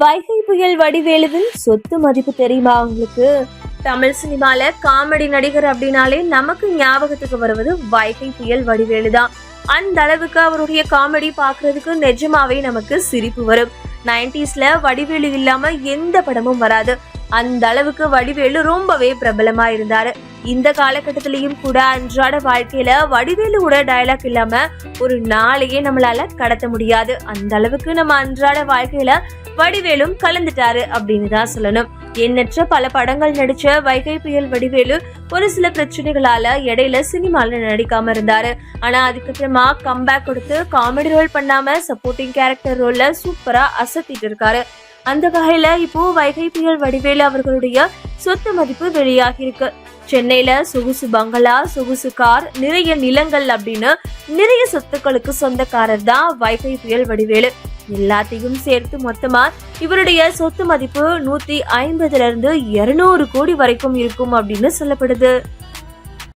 வைகை புயல் வடிவேலுவின் சொத்து மதிப்பு தெரியுமா உங்களுக்கு? தமிழ் சினிமால காமெடி நடிகர் அப்படின்னாலே நமக்கு ஞாபகத்துக்கு வருவது வைகை புயல் வடிவேலு தான் அந்த அளவுக்கு அவருடைய காமெடி பாக்குறதுக்கு நிஜமாவே நமக்கு சிரிப்பு வரும். நைன்டிஸ்ல வடிவேலு இல்லாம எந்த படமும் வராது. அந்த அளவுக்கு வடிவேலு ரொம்பவே பிரபலமா இருந்தாரு. இந்த காலகட்டத்திலயும் கூட அன்றாட வாழ்க்கையில வடிவேலுவோட டயலாக் இல்லாம ஒரு நாளையே நம்மளால கடத்த முடியாது. அந்த அளவுக்கு நம்ம அன்றாட வாழ்க்கையில வடிவேலும் கலந்துட்டாரு அப்படின்னு தான் சொல்லணும். எண்ணற்ற பல படங்கள் நடிச்ச வைகை புயல் வடிவேலு ஒரு சில பிரச்சனைகளால இடையில சினிமால நடிக்காம இருந்தாரு. ஆனா அதுக்கப்புறமா கம்பேக் கொடுத்து காமெடி ரோல் பண்ணாம சப்போர்ட்டிங் கேரக்டர் ரோல்ல சூப்பரா அசத்திட்டு இருக்காரு. அந்த வகையில இப்போ வைகை புயல் வடிவேலு அவர்களுடைய சொத்து மதிப்பு வெளியாகி இருக்கு சென்னையில சொகுசு பங்களா சொகுசு கார் நிறைய நிலங்கள் அப்படின்னு நிறைய சொத்துக்களுக்கு சொந்தக்காரர் தான் வைகை புயல் வடிவேலு. எல்லாத்தையும் சேர்த்து மொத்தமா இவருடைய சொத்து மதிப்பு நூத்தி ஐம்பதுல இருந்து இருநூறு கோடி வரைக்கும் இருக்கும் அப்படின்னு சொல்லப்படுது.